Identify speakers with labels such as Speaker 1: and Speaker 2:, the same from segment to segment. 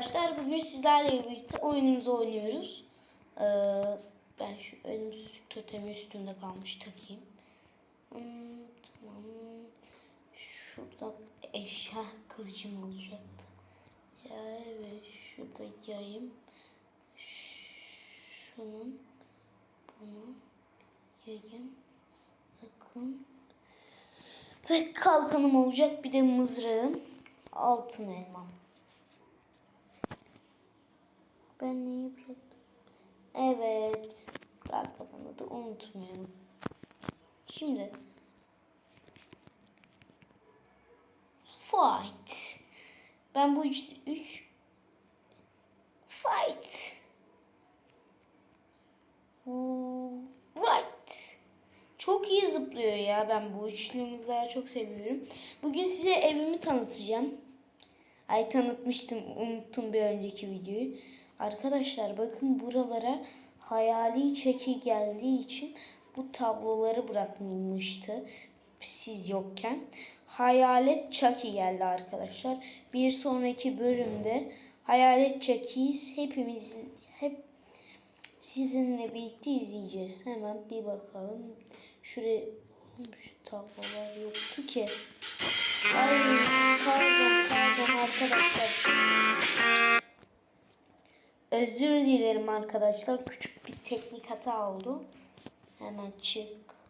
Speaker 1: Arkadaşlar bugün sizlerle birlikte oyunumuzu oynuyoruz. Ee, ben şu ölümsüzlük totemi üstünde kalmış takayım. Hmm, tamam. Şurada eşya kılıcım olacaktı. Ya evet şurada yayım. Şunun bunu yayım. Bakın. Ve kalkanım olacak bir de mızrağım. Altın elmam. Ben neyi bıraktım? Evet. Kalkanımı da unutmayalım. Şimdi. Fight. Ben bu üç, üç fight. Oo, Right. Çok iyi zıplıyor ya. Ben bu üçlü çok seviyorum. Bugün size evimi tanıtacağım. Ay tanıtmıştım. Unuttum bir önceki videoyu. Arkadaşlar bakın buralara hayali çeki geldiği için bu tabloları bırakılmıştı. Siz yokken. Hayalet Chucky geldi arkadaşlar. Bir sonraki bölümde Hayalet Chucky'yi hepimiz hep sizinle birlikte izleyeceğiz. Hemen bir bakalım. Şuraya şu tablolar yoktu ki. Ay pardon pardon arkadaşlar. Özür dilerim arkadaşlar. Küçük bir teknik hata oldu. Hemen çık.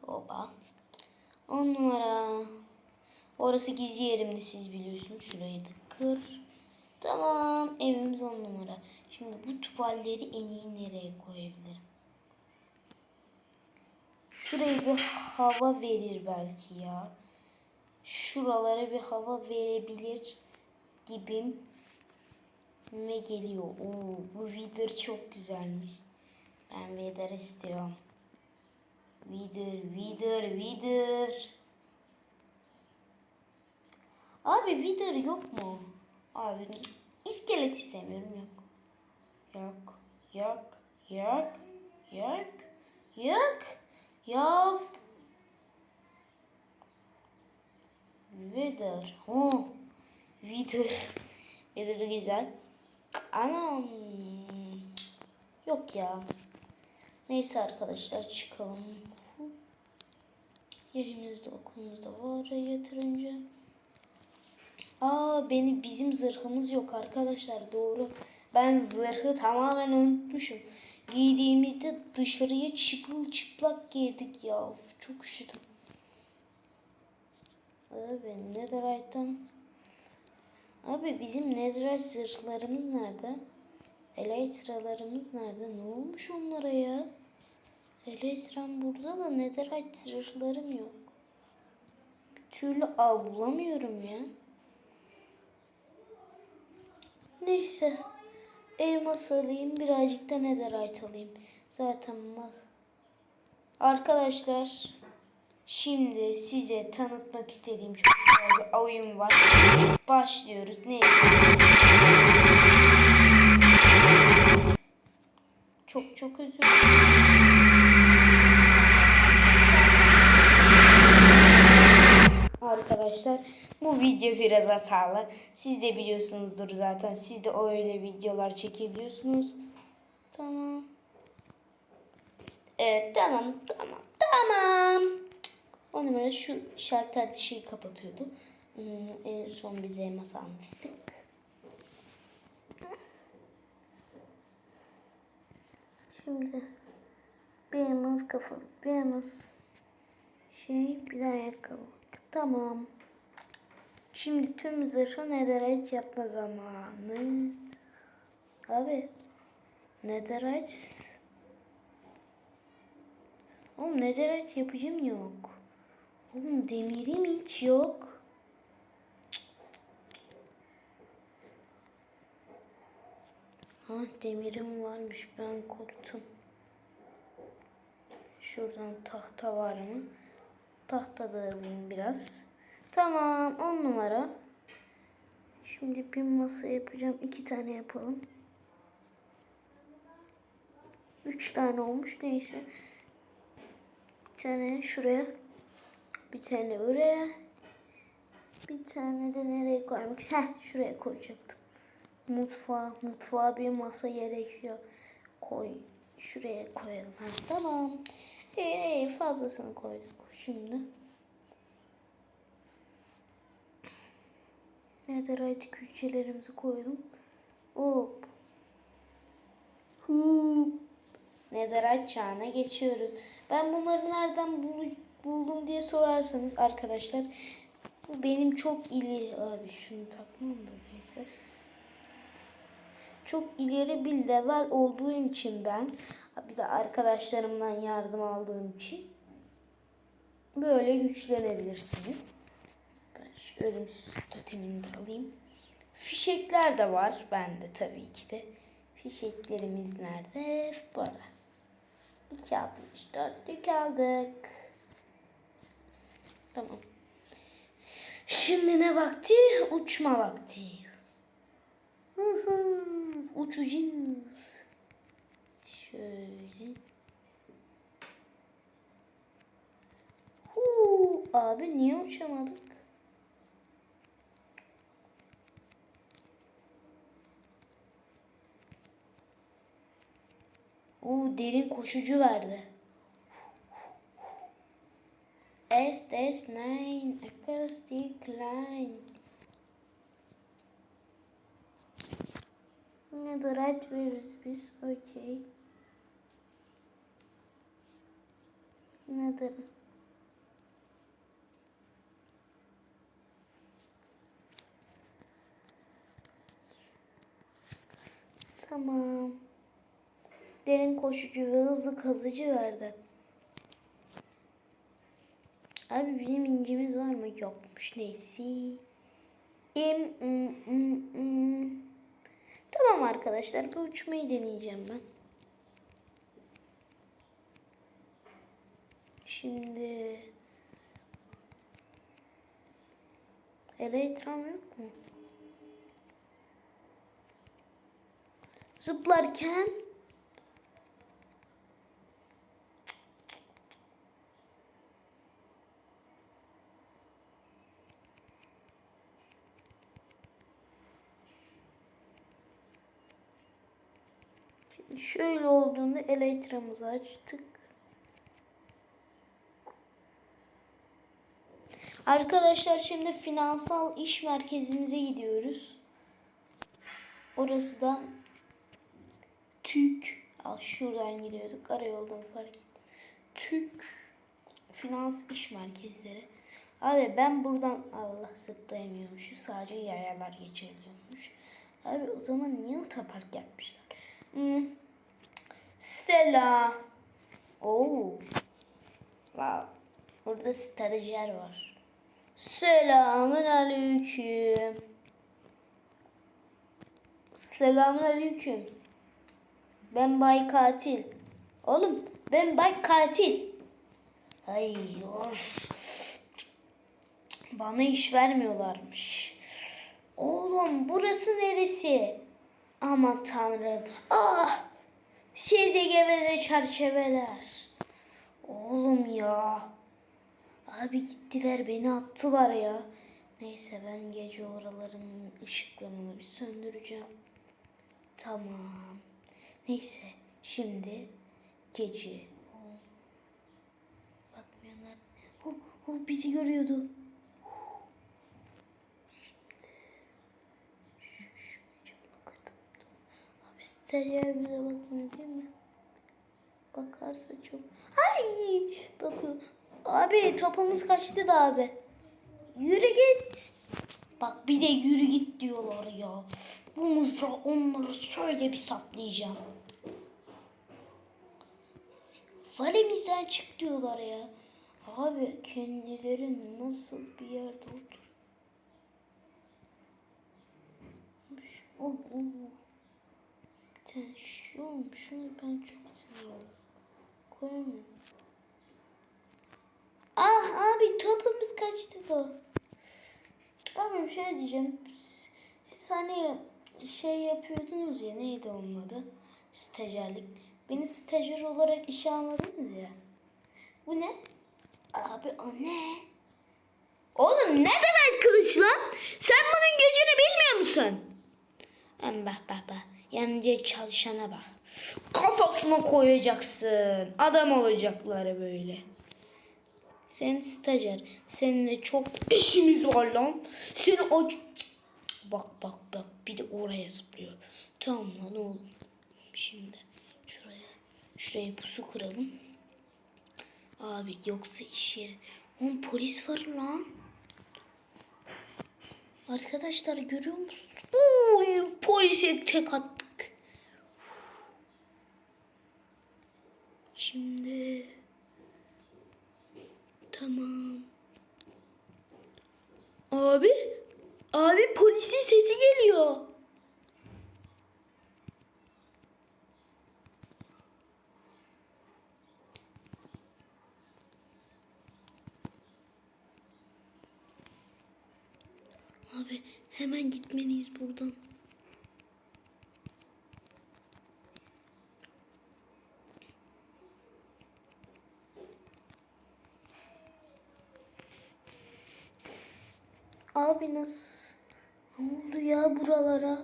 Speaker 1: Oba. On numara. Orası gizli yerimde siz biliyorsunuz. Şurayı da kır. Tamam. Evimiz on numara. Şimdi bu tuvalleri en iyi nereye koyabilirim? Şuraya bir hava verir belki ya. Şuralara bir hava verebilir gibim me geliyor. Oo, bu Wither çok güzelmiş. Ben Wither istiyorum. Wither, Wither, Wither. Abi Wither yok mu? Abi iskelet istemiyorum yok. Yok, yok, yok, yok, yok, yok. Wither. Oh, Wither. Wither güzel. Anam. Yok ya. Neyse arkadaşlar çıkalım. Evimizde okulumuzda var yatırınca. Aa beni bizim zırhımız yok arkadaşlar doğru. Ben zırhı tamamen unutmuşum. Giydiğimizde dışarıya çıplak çıplak girdik ya. Of, çok üşüdüm. Abi netherite'dan Abi bizim netherite zırhlarımız nerede? Elytralarımız nerede? Ne olmuş onlara ya? Elytram burada da netherite zırhlarım yok. Bir türlü av bulamıyorum ya. Neyse. Elmas alayım. Birazcık da netherite alayım. Zaten mas. Arkadaşlar. Şimdi size tanıtmak istediğim çok güzel bir oyun var. Başlıyoruz. Ne? Çok çok özür dilerim. Arkadaşlar bu video biraz hatalı. Siz de biliyorsunuzdur zaten. Siz de öyle videolar çekebiliyorsunuz. Tamam. Evet tamam tamam tamam. O numara şu şalter dişiyi kapatıyordu. Hmm, en son bize elmas almıştık. Şimdi bir elmas kafalı, bir elmas şey, bir ayakkabı. Tamam. Şimdi tüm zırhı netherite yapma zamanı. Abi netherite Oğlum netherite yapacağım yok. Oğlum demirim hiç yok. Ha demirim varmış ben korktum. Şuradan tahta var mı? Tahta da alayım biraz. Tamam on numara. Şimdi bir masa yapacağım. iki tane yapalım. Üç tane olmuş neyse. Bir tane şuraya. Bir tane buraya. Bir tane de nereye koymak? Heh şuraya koyacaktım. Mutfağa, mutfağa bir masa gerekiyor. Koy. Şuraya koyalım. Ha, tamam. İyi, iyi fazlasını koyduk şimdi. Netherite külçelerimizi koydum. Hop. Hup. Netherite çağına geçiyoruz. Ben bunları nereden bul- buldum diye sorarsanız arkadaşlar bu benim çok ileri abi şunu takmam da neyse. Çok ileri bir level olduğum için ben bir de arkadaşlarımdan yardım aldığım için böyle güçlenebilirsiniz. Ben şu ölümsüz totemini de alayım. Fişekler de var bende tabii ki de. Fişeklerimiz nerede? Burada. 2.64'lük aldık. Tamam. Şimdi ne vakti? Uçma vakti. Hı Uçacağız. Şöyle. Huu, abi niye uçamadık? Oo, derin koşucu verdi. S-9 Acoustic Line. Netherite veririz biz. Okey. Nether. Tamam. Derin koşucu ve hızlı kazıcı verdi. Abi bizim incimiz var mı? Yokmuş. Neyse. İm, im, im, im. Tamam arkadaşlar. Bir uçmayı deneyeceğim ben. Şimdi Elektram yok mu? Zıplarken Şimdi şöyle olduğunda elektramızı açtık. Arkadaşlar şimdi finansal iş merkezimize gidiyoruz. Orası da TÜK. Al şuradan gidiyorduk. Arayoldan fark ettim. TÜK Finans iş merkezleri. Abi ben buradan Allah zıplayamıyormuş. Sadece yayalar geçebiliyormuş. Abi o zaman niye otopark yapmışlar? Hmm. Stella. Oo. Wow. Burada stajyer var. Selamun aleyküm. Selamun aleyküm. Ben Bay Katil. Oğlum ben Bay Katil. Ay of. Bana iş vermiyorlarmış. Oğlum burası neresi? Aman tanrım. Ah! Geveze çerçeveler. Oğlum ya. Abi gittiler beni attılar ya. Neyse ben gece oraların ışıklarını bir söndüreceğim. Tamam. Neyse şimdi gece. Oh. Bakmayanlar. Oh, oh, bizi görüyordu. Abi stajyerimize bakmıyor değil mi? Bakarsa çok... Ay! Bakıyor. Abi topumuz kaçtı da abi. Yürü git. Bak bir de yürü git diyorlar ya. Bu mızrağı onları şöyle bir saplayacağım. Valemizden çık diyorlar ya. Abi kendileri nasıl bir yerde otur. Oh, oh. Şu, şunu ben çok. Koyamıyorum. Ah abi topumuz kaçtı bu. Abi bir şey diyeceğim. Siz, hani şey yapıyordunuz ya neydi onun adı? Stajyerlik. Beni stajyer olarak işe almadınız ya. Bu ne? Abi o ne? Oğlum ne demek kılıç lan? Sen bunun gücünü bilmiyor musun? Hem bak bak bak. Yanınca çalışana bak. Kafasına koyacaksın. Adam olacaklar böyle. Sen stajyer. Seninle çok işimiz var lan. Seni aç... Bak bak bak. Bir de oraya zıplıyor. Tamam lan oğlum. Şimdi şuraya. Şuraya pusu kuralım. Abi yoksa iş yeri. Oğlum polis var lan. Arkadaşlar görüyor musunuz? Uy, polise tek attık. Şimdi tamam. Abi, abi polisin sesi geliyor. Abi hemen gitmeliyiz buradan. Abi nasıl? Ne oldu ya buralara?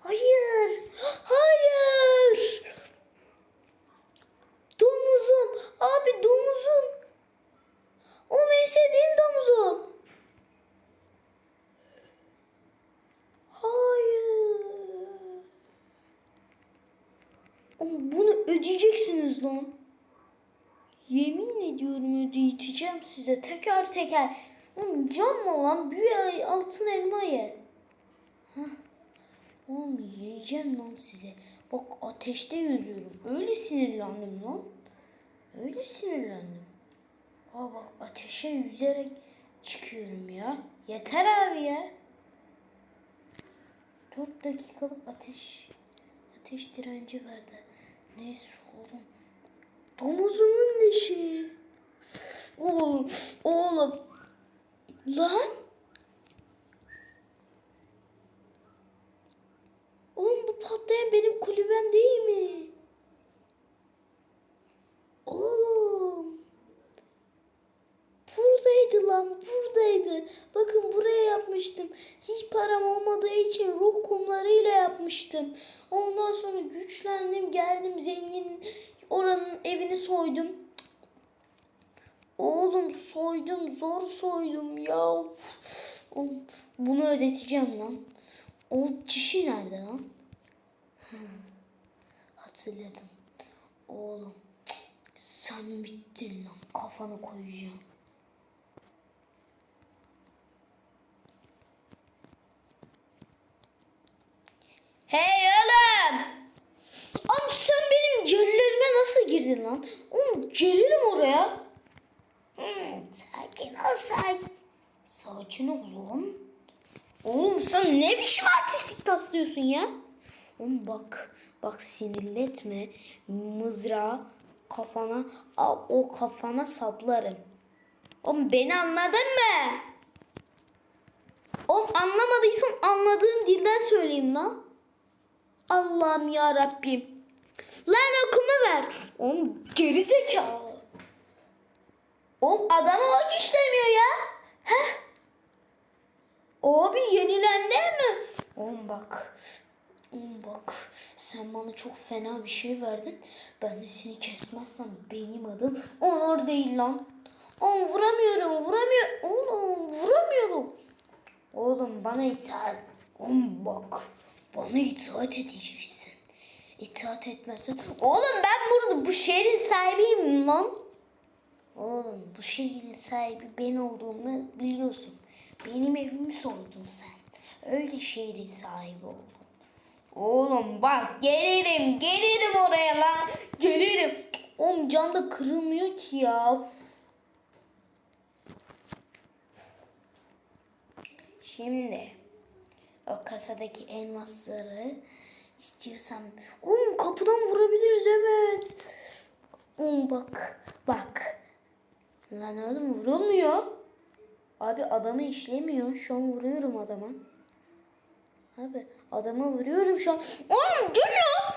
Speaker 1: Hayır! Hayır! Domuzum! Abi domuzum! O benim domuzum. Hayır. Ama bunu ödeyeceksiniz lan. Yemin ediyorum ödeyeceğim size teker teker. Oğlum cam mı lan? Büyü altın elma ye. Hah. Oğlum yiyeceğim lan size. Bak ateşte yüzüyorum. Öyle sinirlendim lan. Öyle sinirlendim. Aa bak ateşe yüzerek çıkıyorum ya. Yeter abi ya. 4 dakikalık ateş ateş direnci verdi. Neyse oğlum. Domuzumun leşi. Oğlum, oğlum. Lan. Oğlum bu patlayan benim kulübem değil mi? Oğlum. Buradaydı lan buradaydı. Bakın buraya yapmıştım. Hiç param olmadığı için ruh kumlarıyla yapmıştım. Ondan sonra güçlendim geldim zengin oranın evini soydum. Oğlum soydum zor soydum ya. Oğlum, bunu ödeteceğim lan. O kişi nerede lan? Hatırladım. Oğlum sen bittin lan kafanı koyacağım. Hey oğlum! Oğlum sen benim yerlerime nasıl girdin lan? Oğlum gelirim oraya. Hmm, sakin ol sakin. Sakin lan. Oğlum sen ne biçim artistik taslıyorsun ya? Oğlum bak, bak sinirletme. Mızrağı kafana, al, o kafana saplarım. Oğlum beni anladın mı? Oğlum anlamadıysan anladığın dilden söyleyeyim lan. Allah'ım ya Rabbim. Lan okumu ver. Oğlum geri zekalı. Oğlum adamı ok işlemiyor ya. Heh. Abi yenilendi mi? Oğlum bak. Oğlum bak. Sen bana çok fena bir şey verdin. Ben de seni kesmezsem benim adım Onur değil lan. Oğlum vuramıyorum vuramıyorum. Oğlum vuramıyorum. Oğlum bana itaat. Oğlum bak. Bana itaat edeceksin. İtaat etmezsen. Oğlum ben burada bu şehrin sahibiyim lan. Oğlum bu şehrin sahibi ben olduğumu biliyorsun. Benim evimi soydun sen. Öyle şehrin sahibi oldun. Oğlum bak gelirim gelirim oraya lan. Gelirim. Oğlum cam da kırılmıyor ki ya. Şimdi o kasadaki elmasları istiyorsan Oğlum kapıdan vurabiliriz evet. Oğlum bak bak. Lan oğlum vurulmuyor. Abi adamı işlemiyor. Şu an vuruyorum adama. Abi adama vuruyorum şu an. Oğlum dur ya.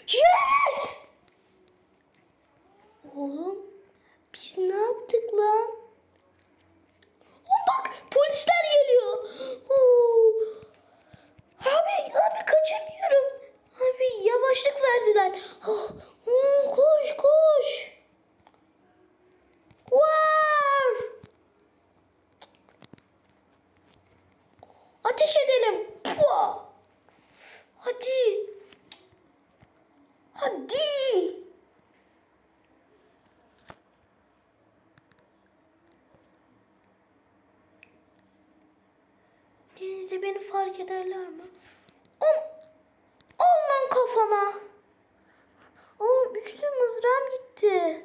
Speaker 1: Yes! Oğlum biz ne yaptık lan? Oğlum bak polisler geliyor. Oo. fark ederler mi? Om, al lan kafana. Oğlum üçlü mızrağım gitti.